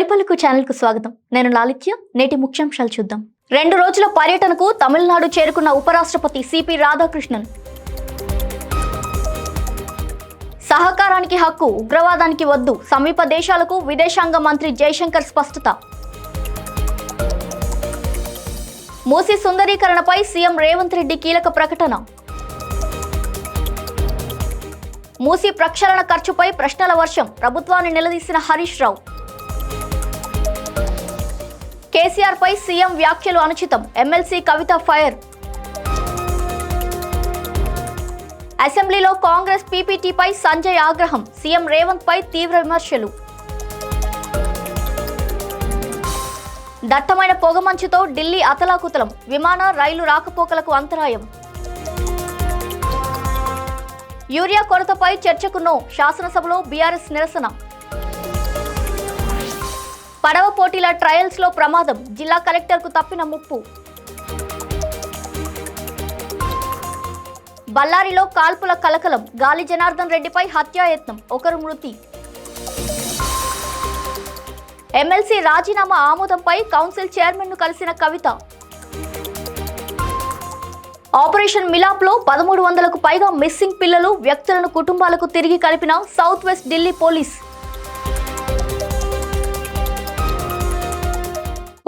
తొలిపలుకు ఛానల్కు స్వాగతం. నేను లాలిత్య నేటి ముఖ్యాంశాలు చూద్దాం. రెండు రోజుల పర్యటనకు తమిళనాడు చేరుకున్న ఉపరాష్ట్రపతి సిపి రాధాకృష్ణన్. సహకారానికి హక్కు ఉగ్రవాదానికి వద్దు సమీప దేశాలకు విదేశాంగ మంత్రి జైశంకర్ స్పష్టత. మూసి సుందరీకరణపై సీఎం రేవంత్ రెడ్డి కీలక ప్రకటన. మూసి ప్రక్షాళన ఖర్చుపై ప్రశ్నల వర్షం ప్రభుత్వాన్ని నిలదీసిన హరీష్ రావు. కేసీఆర్ పై సీఎం వ్యాఖ్యలు అనుచితం. MLC Kavitha fire. అసెంబ్లీలో కాంగ్రెస్ పీపీటీపై సంజయ్ ఆగ్రహం. సీఎం రేవంత్ పై తీవ్ర విమర్శలు. దట్టమైన పొగమంచుతో ఢిల్లీ అతలాకుతలం. విమాన రైలు రాకపోకలకు అంతరాయం. యూరియా కొరతపై చర్చకు నో. శాసనసభలో బీఆర్ఎస్ నిరసన. పడవ పోటీల ట్రయల్స్లో ప్రమాదం. జిల్లా కలెక్టర్కు తప్పిన ముప్పు. బళ్ళారిలో కాల్పుల కలకలం. గాలి జనార్దన్ రెడ్డిపై హత్యాయత్నం. ఒకరు మృతి. ఎమ్మెల్సీ రాజీనామా ఆమోదంపై కౌన్సిల్ చైర్మన్ను కలిసిన కవిత. ఆపరేషన్ మిలాప్లో పదమూడు వందలకు పైగా మిస్సింగ్ పిల్లలు వ్యక్తులను కుటుంబాలకు తిరిగి కలిపిన సౌత్ వెస్ట్ ఢిల్లీ పోలీస్.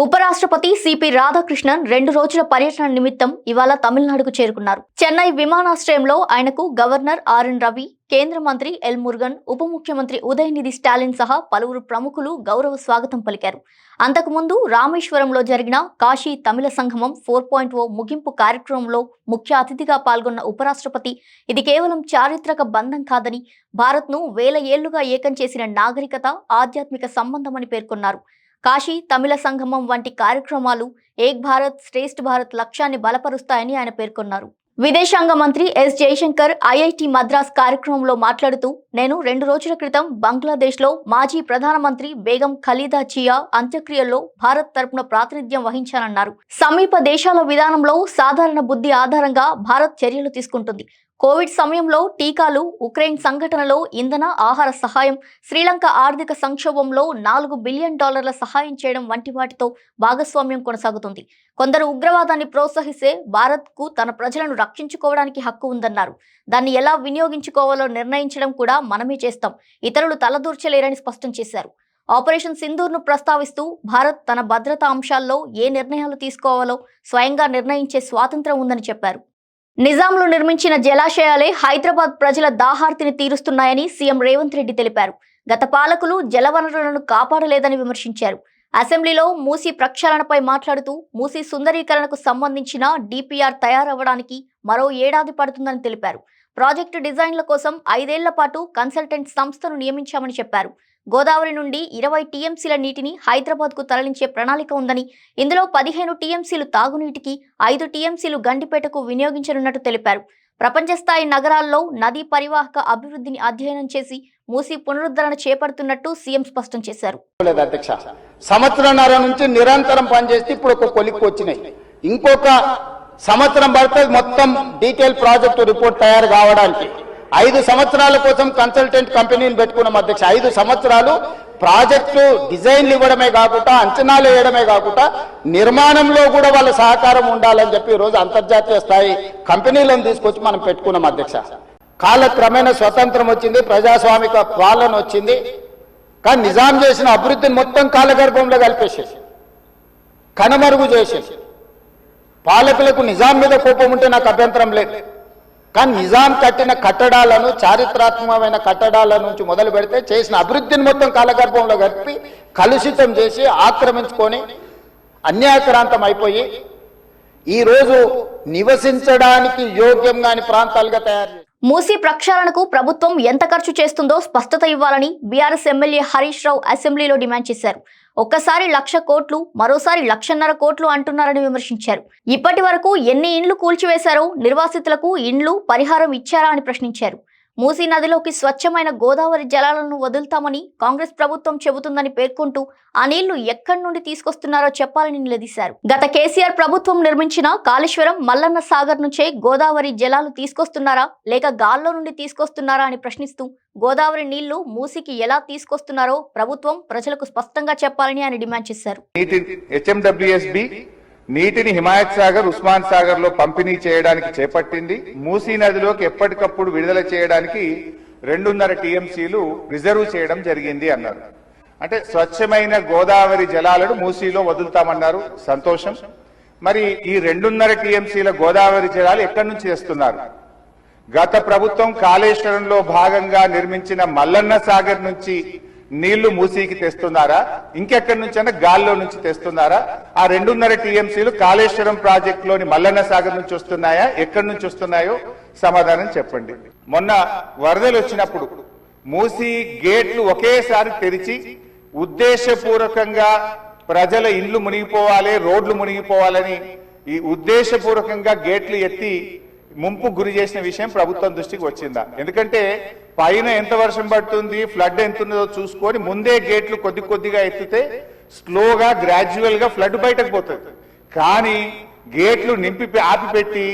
ఉపరాష్ట్రపతి సిపి రాధాకృష్ణన్ రెండు రోజుల పర్యటన నిమిత్తం ఇవాళ తమిళనాడుకు చేరుకున్నారు. చెన్నై విమానాశ్రయంలో ఆయనకు గవర్నర్ ఆర్ఎన్ రవి కేంద్ర మంత్రి ఎల్ మురుగన్ ఉప ముఖ్యమంత్రి ఉదయనిధి స్టాలిన్ సహా పలువురు ప్రముఖులు గౌరవ స్వాగతం పలికారు. అంతకుముందు రామేశ్వరంలో జరిగిన Kashi Tamil Sangamam four point O ముగింపు కార్యక్రమంలో ముఖ్య అతిథిగా పాల్గొన్న ఉపరాష్ట్రపతి ఇది కేవలం చారిత్రక బంధం కాదని భారత్ను వేల ఏళ్ళుగా ఏకం చేసిన నాగరికత ఆధ్యాత్మిక సంబంధమని పేర్కొన్నారు. కాశీ తమిళ సంగమం వంటి కార్యక్రమాలు ఏక్ భారత్ శ్రేష్ఠ భారత్ లక్ష్యాన్ని బలపరుస్తాయని ఆయన పేర్కొన్నారు. విదేశాంగ మంత్రి ఎస్. జయశంకర్ ఐఐటి మద్రాస్ కార్యక్రమంలో మాట్లాడుతూ నేను రెండు రోజుల క్రితం బంగ్లాదేశ్లో మాజీ ప్రధానమంత్రి బేగం ఖలీదా జియా అంత్యక్రియల్లో భారత్ తరపున ప్రాతినిధ్యం వహించానన్నారు. సమీప దేశాల విధానంలో సాధారణ బుద్ధి ఆధారంగా భారత్ చర్యలు తీసుకుంటుంది. కోవిడ్ సమయంలో టీకాలు ఉక్రెయిన్ సంఘటనలో ఇంధన ఆహార సహాయం శ్రీలంక ఆర్థిక సంక్షోభంలో నాలుగు బిలియన్ డాలర్ల సహాయం చేయడం వంటి వాటితో భాగస్వామ్యం కొనసాగుతుంది. కొందరు ఉగ్రవాదాన్ని ప్రోత్సహిస్తే భారత్కు తన ప్రజలను రక్షించుకోవడానికి హక్కు ఉందన్నారు. దాన్ని ఎలా వినియోగించుకోవాలో నిర్ణయించడం కూడా మనమే చేస్తాం. ఇతరులు తలదూర్చలేరని స్పష్టం చేశారు. ఆపరేషన్ సింధూర్ను ప్రస్తావిస్తూ భారత్ తన భద్రతా అంశాల్లో ఏ నిర్ణయాలు తీసుకోవాలో స్వయంగా నిర్ణయించే స్వాతంత్రం ఉందని చెప్పారు. నిజాంలు నిర్మించిన జలాశయాలే హైదరాబాద్ ప్రజల దాహార్తిని తీరుస్తున్నాయని సీఎం రేవంత్ రెడ్డి తెలిపారు. గత పాలకులు జలవనరులను కాపాడలేదని విమర్శించారు. అసెంబ్లీలో మూసీ ప్రక్షాళనపై మాట్లాడుతూ మూసీ సుందరీకరణకు సంబంధించిన డిపిఆర్ తయారవ్వడానికి మరో ఏడాది పడుతుందని తెలిపారు. ప్రాజెక్టు డిజైన్ల కోసం ఐదేళ్ళ పాటు కన్సల్టెంట్ సంస్థను నియమించామని చెప్పారు. గోదావరి నుండి ఇరవై టీఎంసీల నీటిని హైదరాబాద్కు తరలించే ప్రణాళిక ఉందని ఇందులో పదిహేను టీఎంసీలు తాగునీటికి ఐదు టీఎంసీలు గండిపేటకు వినియోగించనున్నట్టు తెలిపారు. ప్రపంచ స్థాయి నగరాల్లో నదీ పరివాహక అభివృద్ధిని అధ్యయనం చేసి మూసి పునరుద్ధరణ చేపడుతున్నట్టు సీఎం స్పష్టం చేశారు. సంవత్సరం అధ్యక్ష. సంవత్సరంన్నర నుంచి నిరంతరం పనిచేస్తే ఇప్పుడు ఒక కొలిక్కి వచ్చినాయి. ఇంకొక సంవత్సరం పడుతుంది మొత్తం డీటెయిల్ ప్రాజెక్టు రిపోర్ట్ తయారు కావడానికి ఐదు సంవత్సరాల కోసం కన్సల్టెంట్ కంపెనీని పెట్టుకున్నాం అధ్యక్ష. ఐదు సంవత్సరాలు ప్రాజెక్టు డిజైన్లు ఇవ్వడమే కాకుండా అంచనాలు వేయడమే కాకుండా నిర్మాణంలో కూడా వాళ్ళ సహకారం ఉండాలని చెప్పి ఈరోజు అంతర్జాతీయ స్థాయి కంపెనీలను తీసుకొచ్చి మనం పెట్టుకున్నాం అధ్యక్ష. కాలక్రమేణా స్వతంత్రం వచ్చింది ప్రజాస్వామిక పాలన వచ్చింది. కానీ నిజాం చేసిన అభివృద్ధిని మొత్తం కాలగర్భంలో కలిపేసేసి కనుమరుగు చేసేసి పాలకులకు నిజాం మీద కోపం ఉంటే నాకు అభ్యంతరం లేదు. కానీ నిజాం కట్టిన కట్టడాలను చారిత్రాత్మకమైన కట్టడాల నుంచి మొదలు పెడితే చేసిన అభివృద్ధిని మొత్తం కాలగర్భంలో కలిపి కలుషితం చేసి ఆక్రమించుకొని అన్యాక్రాంతం అయిపోయి ఈరోజు నివసించడానికి యోగ్యం కాని ప్రాంతాలుగా తయారు మూసీ ప్రక్షాళనకు ప్రభుత్వం ఎంత ఖర్చు చేస్తుందో స్పష్టత ఇవ్వాలని బీఆర్ఎస్ ఎమ్మెల్యే హరీష్ రావు అసెంబ్లీలో డిమాండ్ చేశారు. ఒక్కసారి లక్ష కోట్లు మరోసారి లక్షన్నర కోట్లు అంటున్నారని విమర్శించారు. ఇప్పటి వరకు ఎన్ని ఇండ్లు కూల్చివేశారో నిర్వాసితులకు ఇండ్లు పరిహారం ఇచ్చారా అని ప్రశ్నించారు. మూసీ నదిలోకి స్వచ్ఛమైన గోదావరి జలాలను వదులుతామని కాంగ్రెస్ ప్రభుత్వం చెబుతుందని పేర్కొంటూ ఆ నీళ్ళు ఎక్కడి నుండి తీసుకొస్తున్నారో చెప్పాలని నిలదీశారు. గత కేసీఆర్ ప్రభుత్వం నిర్మించిన కాళేశ్వరం మల్లన్న సాగర్ నుంచే గోదావరి జలాలు తీసుకొస్తున్నారా లేక గాల్లో నుండి తీసుకొస్తున్నారా అని ప్రశ్నిస్తూ గోదావరి నీళ్ళు మూసీకి ఎలా తీసుకొస్తున్నారో ప్రభుత్వం ప్రజలకు స్పష్టంగా చెప్పాలని ఆయన డిమాండ్ చేశారు. నీటిని హిమాయత్ సాగర్ ఉస్మాన్ సాగర్లో పంపిణీ చేయడానికి చేపట్టింది. మూసీ నదిలోకి ఎప్పటికప్పుడు విడుదల చేయడానికి రెండున్నర టీఎంసీలు రిజర్వ్ చేయడం జరిగింది అన్నారు. అంటే స్వచ్ఛమైన గోదావరి జలాలను మూసీలో వదులుతామన్నారు. సంతోషం. మరి ఈ రెండున్నర టీఎంసీల గోదావరి జలాలు ఎక్కడి నుంచి తెస్తున్నారు? గత ప్రభుత్వం కాళేశ్వరంలో భాగంగా నిర్మించిన మల్లన్న సాగర్ నుంచి నీళ్ళు మూసీకి తెస్తున్నారా? ఇంకెక్కడి నుంచైనా గాల్లో నుంచి తెస్తున్నారా? ఆ రెండున్నర టీఎంసీలు కాళేశ్వరం ప్రాజెక్ట్లోని మల్లన్న సాగర్ నుంచి వస్తున్నాయా? ఎక్కడి నుంచి వస్తున్నాయో సమాధానం చెప్పండి. మొన్న వరదలు వచ్చినప్పుడు మూసీ గేట్లు ఒకేసారి తెరిచి ఉద్దేశపూర్వకంగా ప్రజల ఇండ్లు మునిగిపోవాలి రోడ్లు మునిగిపోవాలని ఈ ఉద్దేశపూర్వకంగా గేట్లు ఎత్తి ముంపు గురి చేసిన విషయం ప్రభుత్వం దృష్టికి వచ్చిందా? ఎందుకంటే పైన ఎంత వర్షం పడుతుంది ఫ్లడ్ ఎంత ఉన్నదో చూసుకొని ముందే గేట్లు కొద్ది కొద్దిగా ఎత్తితే స్లోగా గ్రాడ్యువల్గా ఫ్లడ్ బయటకు పోతుంది. కానీ గేట్లు నింపి ఆపిపెట్టి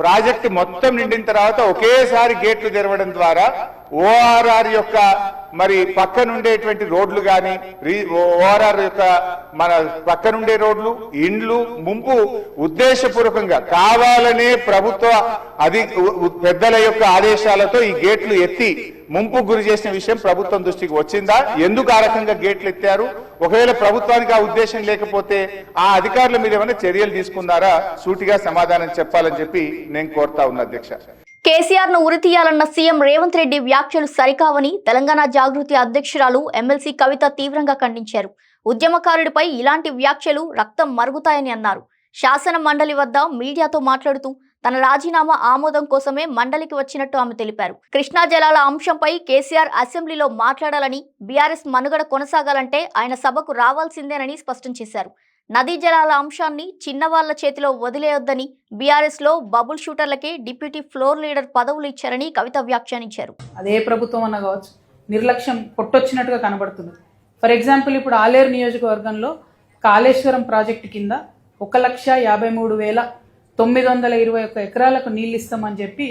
ప్రాజెక్టు మొత్తం నిండిన తర్వాత ఒకేసారి గేట్లు తెరవడం ద్వారా ఓఆర్ఆర్ యొక్క మరి పక్కనుండేటువంటి రోడ్లు గాని ఓఆర్ఆర్ యొక్క మన పక్కనుండే రోడ్లు ఇండ్లు ముంపు ఉద్దేశపూర్వకంగా కావాలనే ప్రభుత్వ అధి పెద్దల యొక్క ఆదేశాలతో ఈ గేట్లు ఎత్తి ముంపు గురి చేసిన విషయం ప్రభుత్వం దృష్టికి వచ్చిందా? ఎందుకు ఆ రకంగా గేట్లు ఎత్తారు? ఒకవేళ ప్రభుత్వానికి ఆ ఉద్దేశం లేకపోతే ఆ అధికారుల మీద ఏమైనా చర్యలు తీసుకున్నారా? సూటిగా సమాధానం చెప్పాలని చెప్పి నేను కోరుతా ఉన్నా అధ్యక్ష. కేసీఆర్ను ఉరితీయాలన్న సీఎం రేవంత్ రెడ్డి వ్యాఖ్యలు సరికావని తెలంగాణ జాగృతి అధ్యక్షురాలు ఎమ్మెల్సీ కవిత తీవ్రంగా ఖండించారు. ఉద్యమకారుడిపై ఇలాంటి వ్యాఖ్యలు రక్తం మరుగుతాయని అన్నారు. శాసన మండలి వద్ద మీడియాతో మాట్లాడుతూ తన రాజీనామా ఆమోదం కోసమే మండలికి వచ్చినట్టు ఆమె తెలిపారు. కృష్ణా జలాల అంశంపై కేసీఆర్ అసెంబ్లీలో మాట్లాడాలని బీఆర్ఎస్ మనుగడ కొనసాగాలంటే ఆయన సభకు రావాల్సిందేనని స్పష్టం చేశారు. నదీ జలాల అంశాన్ని చిన్నవాళ్ళ చేతిలో వదిలేయొద్దని బీఆర్ఎస్లో బబుల్ షూటర్లకే డిప్యూటీ ఫ్లోర్ లీడర్ పదవులు ఇచ్చారని కవిత వ్యాఖ్యానించారు. అదే ప్రభుత్వం అన్న కావచ్చు నిర్లక్ష్యం కొట్టొచ్చినట్టుగా కనబడుతుంది. ఫర్ ఎగ్జాంపుల్ ఇప్పుడు ఆలేరు నియోజకవర్గంలో కాళేశ్వరం ప్రాజెక్టు కింద ఒక లక్ష యాభై మూడు వేల తొమ్మిది వందల ఇరవై ఒక్క ఎకరాలకు నీళ్ళు ఇస్తామని చెప్పి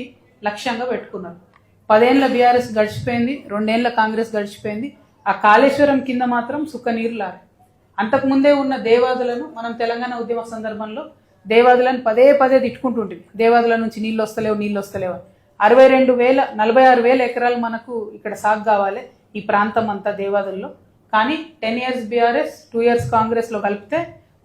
లక్ష్యంగా పెట్టుకున్నారు. పదేళ్ళ బీఆర్ఎస్ గడిచిపోయింది రెండేళ్ళ కాంగ్రెస్ గడిచిపోయింది. ఆ కాళేశ్వరం కింద మాత్రం సుఖనీరు నీరు లారు. అంతకుముందే ఉన్న దేవాదులను మనం తెలంగాణ ఉద్యమ సందర్భంలో దేవాదులను పదే పదే తిట్టుకుంటుంటుంది. దేవాదుల నుంచి నీళ్ళు వస్తలేవు నీళ్ళు వస్తలేవు అరవై రెండు వేల నలభై ఆరు వేల ఎకరాలు మనకు ఇక్కడ సాగు కావాలి ఈ ప్రాంతం అంతా దేవాదుల్లో. కానీ ten years BRS two years కాంగ్రెస్లో కలిపితే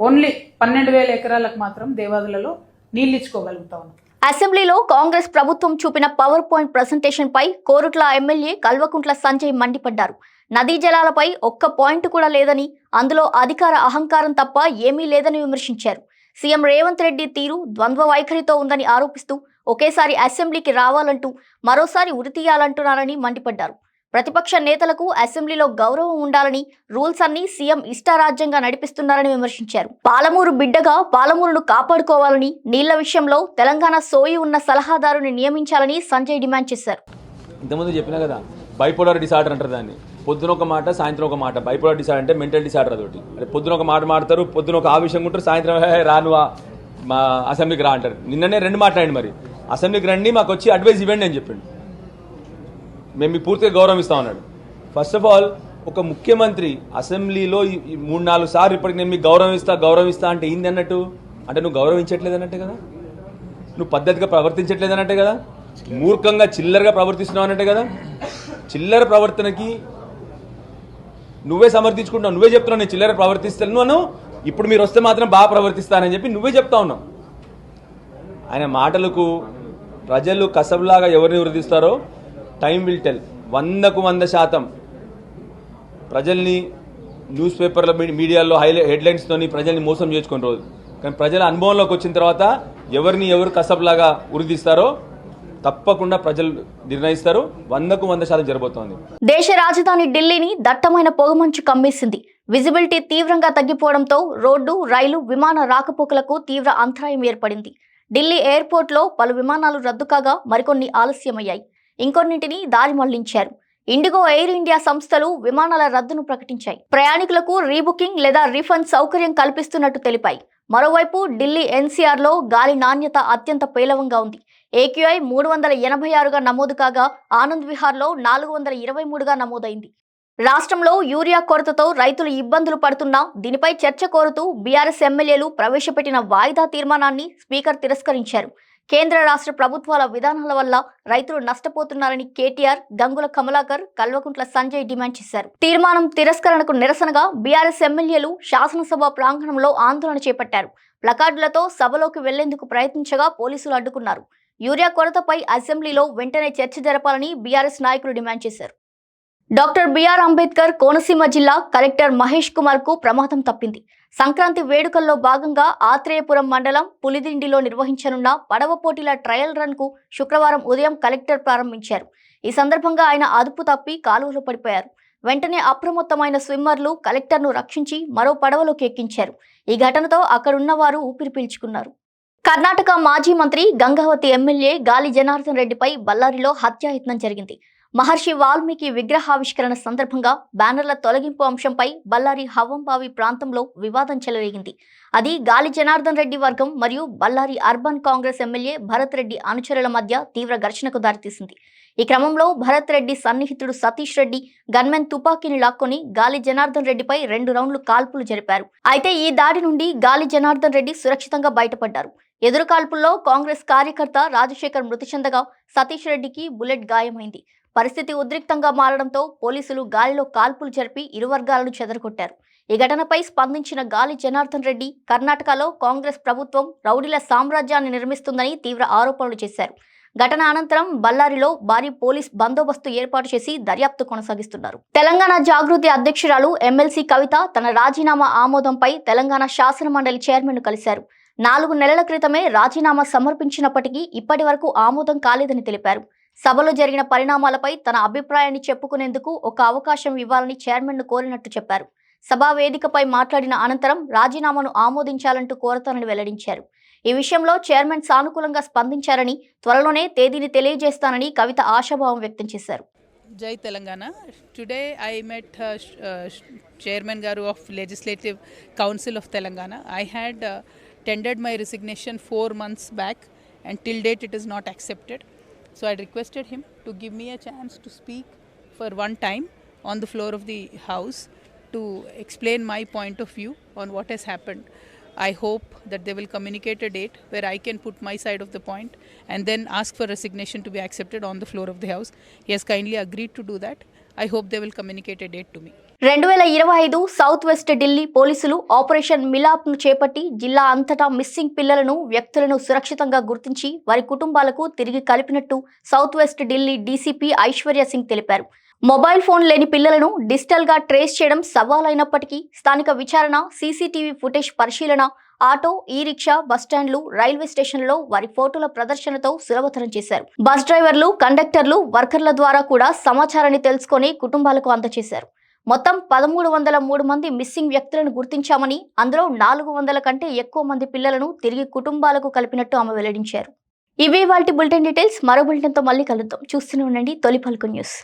ఓన్లీ పన్నెండు వేల ఎకరాలకు మాత్రం దేవాదులలో నీళ్ళు ఇచ్చుకోగలుగుతా ఉన్నాం. అసెంబ్లీలో కాంగ్రెస్ ప్రభుత్వం చూపిన పవర్ పాయింట్ ప్రజెంటేషన్ పై కోరుట్ల ఎమ్మెల్యే కల్వకుంట్ల సంజయ్ మండిపడ్డారు. నదీ జలాలపై ఒక్క పాయింట్ కూడా లేదని అందులో అధికార అహంకారం తప్ప ఏమీ లేదని విమర్శించారు. సీఎం రేవంత్ రెడ్డి తీరు ద్వంద్వ వైఖరితో ఉందని ఆరోపిస్తూ ఒకేసారి అసెంబ్లీకి రావాలంటూ మరోసారి ఉరితీయాలంటున్నారని మండిపడ్డారు. ప్రతిపక్ష నేతలకు అసెంబ్లీలో గౌరవం ఉండాలని రూల్స్ అన్ని సీఎం ఇష్టారాజ్యంగా నడిపిస్తున్నారని విమర్శించారు. పాలమూరు బిడ్డగా పాలమూరును కాపాడుకోవాలని నీళ్ళ విషయంలో తెలంగాణ సోయి ఉన్న సలహాదారుని నియమించాలని సంజయ్ డిమాండ్ చేశారు. ఇంతకుముందు చెప్పినా కదా బైపోలర్ డిసార్డర్ అంటారు దాన్ని. పొద్దున ఒక మాట సాయంత్రం ఒక మాట. బైపోలర్ డిసార్డర్ అంటే మెంటల్ డిసార్డర్ అదొకటి. అంటే పొద్దున ఒక మాట మాడతారు పొద్దున ఒక ఆవేశంగా ఉంటారు సాయంత్రం రానువా మా అసెంబ్లీకి రా అంటారు. నిన్ననే రెండు మాట్లాడండి మరి. అసెంబ్లీకి రండి మాకు వచ్చి అడ్వైస్ ఇవ్వండి అని చెప్పండి. మేము మీకు పూర్తిగా గౌరవం ఇస్తాం అన్నాడు. ఫస్ట్ ఆఫ్ ఆల్ ఒక ముఖ్యమంత్రి అసెంబ్లీలో ఈ- మూడు నాలుగు సార్లు ఇప్పటికి నేను మీకు గౌరవిస్తా గౌరవిస్తా అంటే ఏంది అన్నట్టు? అంటే నువ్వు గౌరవించట్లేదు అన్నట్టే కదా? నువ్వు పద్ధతిగా ప్రవర్తించట్లేదు అన్నట్టే కదా? మూర్ఖంగా చిల్లరగా ప్రవర్తిస్తున్నావు అన్నట్టే కదా? చిల్లర ప్రవర్తనకి నువ్వే సమర్థించుకుంటున్నావు నువ్వే చెప్తున్నావు నేను చిల్లర ప్రవర్తిస్తాను ఇప్పుడు మీరు వస్తే మాత్రం బాగా ప్రవర్తిస్తానని చెప్పి నువ్వే చెప్తా ఉన్నావు. ఆయన మాటలకు ప్రజలు కసబ్లాగా ఎవరిని వృద్ధిస్తారో టైం విల్ టెల్. వందకు వంద శాతం ప్రజల్ని న్యూస్ పేపర్ల మీడియాలో హైలై హెడ్లైన్స్తోని ప్రజల్ని మోసం చేసుకుని రోజు. కానీ ప్రజల అనుభవంలోకి వచ్చిన తర్వాత ఎవరిని ఎవరు కసబ్లాగా ఉరిదిస్తారో తప్పకుండా ప్రజలు నిర్ణయిస్తారు. వందకు వంద శాతం జరబోతోంది దేశ రాజధాని ఢిల్లీని దట్టమైన పొగమంచు కమ్మేసింది. విజిబిలిటీ తీవ్రంగా తగ్గిపోవడంతో రోడ్డు రైలు విమాన రాకపోకలకు తీవ్ర అంతరాయం ఏర్పడింది. ఢిల్లీ ఎయిర్పోర్ట్లో పలు విమానాలు రద్దు కాగా మరికొన్ని ఆలస్యమయ్యాయి. ఇంకొన్నింటిని దారి మళ్ళించారు. ఇండిగో ఎయిర్ ఇండియా సంస్థలు విమానాల రద్దును ప్రకటించాయి. ప్రయాణికులకు రీబుకింగ్ లేదా రీఫండ్ సౌకర్యం కల్పిస్తున్నట్టు తెలిపాయి. మరోవైపు ఢిల్లీ ఎన్సీఆర్లో గాలి నాణ్యత అత్యంత పేలవంగా ఉంది. ఏక్యూఐ మూడు వందల ఎనభై ఆరుగా నమోదు కాగా ఆనంద్ విహార్లో నాలుగు వందల ఇరవై మూడుగా నమోదైంది. రాష్ట్రంలో యూరియా కొరతతో రైతులు ఇబ్బందులు పడుతున్నా దీనిపై చర్చ కోరుతూ బీఆర్ఎస్ ఎమ్మెల్యేలు ప్రవేశపెట్టిన వాయిదా తీర్మానాన్ని స్పీకర్ తిరస్కరించారు. కేంద్ర రాష్ట్ర ప్రభుత్వాల విధానాల వల్ల రైతులు నష్టపోతున్నారని కేటీఆర్ గంగుల కమలాకర్ కల్వకుంట్ల సంజయ్ డిమాండ్ చేశారు. తీర్మానం తిరస్కరణకు నిరసనగా బీఆర్ఎస్ ఎమ్మెల్యేలు శాసనసభ ప్రాంగణంలో ఆందోళన చేపట్టారు. ప్లకార్డులతో సభలోకి వెళ్ళేందుకు ప్రయత్నించగా పోలీసులు అడ్డుకున్నారు. యూరియా కొరతపై అసెంబ్లీలో వెంటనే చర్చ జరపాలని బీఆర్ఎస్ నాయకులు డిమాండ్ చేశారు. డాక్టర్ బిఆర్ అంబేద్కర్ కోనసీమ జిల్లా కలెక్టర్ మహేష్ కుమార్కు ప్రమాదం తప్పింది. సంక్రాంతి వేడుకల్లో భాగంగా ఆత్రేయపురం మండలం పులిదిండిలో నిర్వహించనున్న పడవ పోటీల ట్రయల్ రన్కు శుక్రవారం ఉదయం కలెక్టర్ ప్రారంభించారు. ఈ సందర్భంగా ఆయన అదుపు తప్పి కాలువలో పడిపోయారు. వెంటనే అప్రమత్తమైన స్విమ్మర్లు కలెక్టర్ను రక్షించి మరో పడవలోకి ఎక్కించారు. ఈ ఘటనతో అక్కడున్న వారు ఊపిరి పీల్చుకున్నారు. కర్ణాటక మాజీ మంత్రి గంగావతి ఎమ్మెల్యే గాలి జనార్దన్ రెడ్డిపై బళ్ళారిలో హత్యాయత్నం జరిగింది. మహర్షి వాల్మీకి విగ్రహావిష్కరణ సందర్భంగా బ్యానర్ల తొలగింపు అంశంపై బళ్ళారి హవ్వంబావి ప్రాంతంలో వివాదం చెలరేగింది. అది గాలి జనార్దన్ రెడ్డి వర్గం మరియు బళ్ళారి అర్బన్ కాంగ్రెస్ ఎమ్మెల్యే భరత్ రెడ్డి అనుచరుల మధ్య తీవ్ర ఘర్షణకు దారితీసింది. ఈ క్రమంలో భరత్ రెడ్డి సన్నిహితుడు సతీష్ రెడ్డి గన్మెన్ తుపాకీని లాక్కొని గాలి జనార్దన్ రెడ్డిపై రెండు రౌండ్లు కాల్పులు జరిపారు. అయితే ఈ దాడి నుండి గాలి జనార్దన్ రెడ్డి సురక్షితంగా బయటపడ్డారు. ఎదురుకాల్పుల్లో కాంగ్రెస్ కార్యకర్త రాజశేఖర్ మృతి చెందగా సతీష్ రెడ్డికి బుల్లెట్ గాయమైంది. పరిస్థితి ఉద్రిక్తంగా మారడంతో పోలీసులు గాలిలో కాల్పులు జరిపి ఇరు వర్గాలను చెదరగొట్టారు. ఈ ఘటనపై స్పందించిన గాలి జనార్దన్ రెడ్డి కర్ణాటకలో కాంగ్రెస్ ప్రభుత్వం రౌడీల సామ్రాజ్యాన్ని నిర్మిస్తుందని తీవ్ర ఆరోపణలు చేశారు. ఘటన అనంతరం బళ్ళారిలో భారీ పోలీస్ బందోబస్తు ఏర్పాటు చేసి దర్యాప్తు కొనసాగిస్తున్నారు. తెలంగాణ జాగృతి అధ్యక్షురాలు ఎమ్మెల్సీ కవిత తన రాజీనామా ఆమోదంపై తెలంగాణ శాసన మండలి కలిశారు. నాలుగు నెలల క్రితమే రాజీనామా సమర్పించినప్పటికీ ఇప్పటి వరకు ఆమోదం కాలేదని తెలిపారు. సభలో జరిగిన పరిణామాలపై తన అభిప్రాయాన్ని చెప్పుకునేందుకు ఒక అవకాశం ఇవ్వాలని చైర్మన్ను కోరినట్టు చెప్పారు. సభా వేదికపై మాట్లాడిన అనంతరం రాజీనామాను ఆమోదించాలంటూ కోరతానని వెల్లడించారు. ఈ విషయంలో చైర్మన్ సానుకూలంగా స్పందించారని త్వరలోనే తేదీని తెలియజేస్తానని కవిత ఆశాభావం వ్యక్తం చేశారు. జై Telangana. Today I met chairman గారు of legislative council of Telangana I had tendered my resignation four months back, and till date it is not accepted. So I requested him to give me a chance to speak for one time on the floor of the House to explain my point of view on what has happened. I hope that they will communicate a date where I can put my side of the point and then ask for resignation to be accepted on the floor of the House. He has kindly agreed to do that. I hope they will communicate a date to me. రెండు వేల ఇరవై ఐదు south west Delhi పోలీసులు operation మిలాప్ను చేపట్టి జిల్లా అంతటా missing పిల్లలను వ్యక్తులను సురక్షితంగా గుర్తించి వారి కుటుంబాలకు తిరిగి కలిపినట్టు south west Delhi DCP Aishwarya Singh తెలిపారు మొబైల్ ఫోన్ లేని పిల్లలను డిజిటల్గా ట్రేస్ చేయడం సవాలైనప్పటికీ స్థానిక విచారణ సీసీటీవీ ఫుటేజ్ పరిశీలన ఆటో ఈ రిక్షా బస్టాండ్లు రైల్వే స్టేషన్లలో వారి ఫోటోల ప్రదర్శనతో సులభతరం చేశారు. బస్ డ్రైవర్లు కండక్టర్లు వర్కర్ల ద్వారా కూడా సమాచారాన్ని తెలుసుకొని కుటుంబాలకు అందజేశారు మొత్తం పదమూడు వందల మూడు మంది మిస్సింగ్ వ్యక్తులను గుర్తించామని అందులో నాలుగు వందల కంటే ఎక్కువ మంది పిల్లలను తిరిగి కుటుంబాలకు కలిపినట్టు ఆమె వెల్లడించారు. ఇవే వాటి బులెటిన్ డీటెయిల్స్. మరో బులెటిన్తో మళ్ళీ కలుద్దాం. చూస్తూనే ఉండండి తొలి పలుకు న్యూస్.